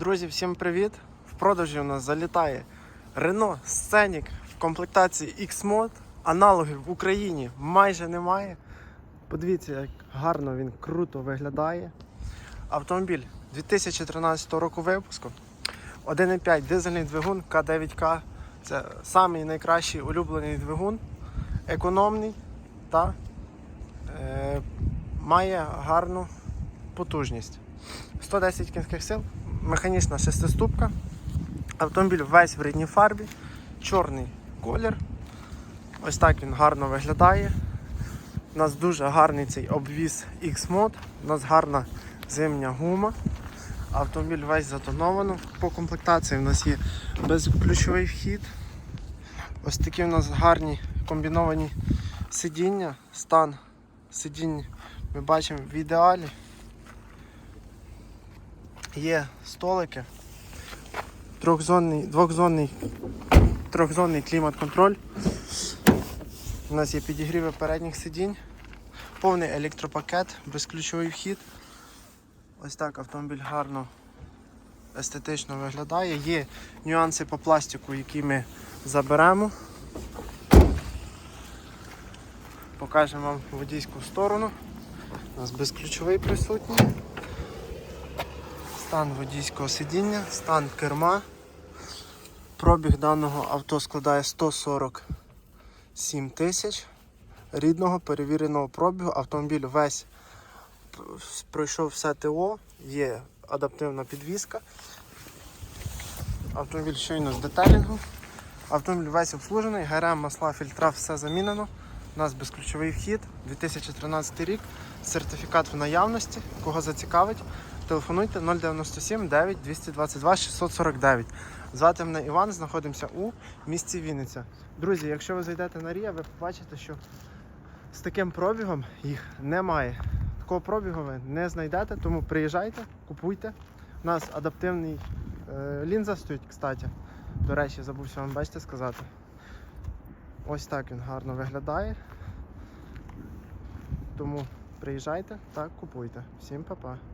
Друзі, всім привіт! В продажі у нас залітає Renault Scenic в комплектації X-Mod. Аналогів в Україні майже немає. Подивіться, як гарно він круто виглядає. Автомобіль 2013 року випуску. 1,5 дизельний двигун К9К. Це самий найкращий улюблений двигун, економний та е, має гарну потужність. 110 кінських сил, механічна шестиступка. Автомобіль весь в рідній фарбі, чорний колір. Ось так він гарно виглядає. У нас дуже гарний цей обвіз X-Mod, у нас гарна зимня гума. Автомобіль весь затоновано. По комплектації у нас є безключовий вхід. Ось такі у нас гарні комбіновані сидіння. Стан сидінь ми бачимо в ідеалі. Є столики, трьохзонний, двохзонний, трьохзонний клімат-контроль. У нас є підігріви передніх сидінь, повний електропакет, безключовий вхід. Ось так автомобіль гарно естетично виглядає. Є нюанси по пластику, які ми заберемо. Покажемо вам водійську сторону. У нас безключовий присутній. Стан водійського сидіння, стан керма. Пробіг даного авто складає 147 тисяч рідного перевіреного пробігу. Автомобіль весь пройшов все ТО, є адаптивна підвізка. Автомобіль щойно з детелінгу. Автомобіль весь обслужений, ГРМ, масла, фільтра, все замінено. У нас безключовий вхід, 2013 рік, сертифікат в наявності. Кого зацікавить, телефонуйте 097 9 222 649. Звати мене Іван, знаходимося у місті Вінниця. Друзі, якщо ви зайдете на Рія, ви побачите, що з таким пробігом їх немає. Такого пробігу ви не знайдете, тому приїжджайте, купуйте. У нас адаптивний е, лінза стоїть, кстати. До речі, забувся вам бачите сказати. Ось так він гарно виглядає. Тому приїжджайте та купуйте. Всім па-па.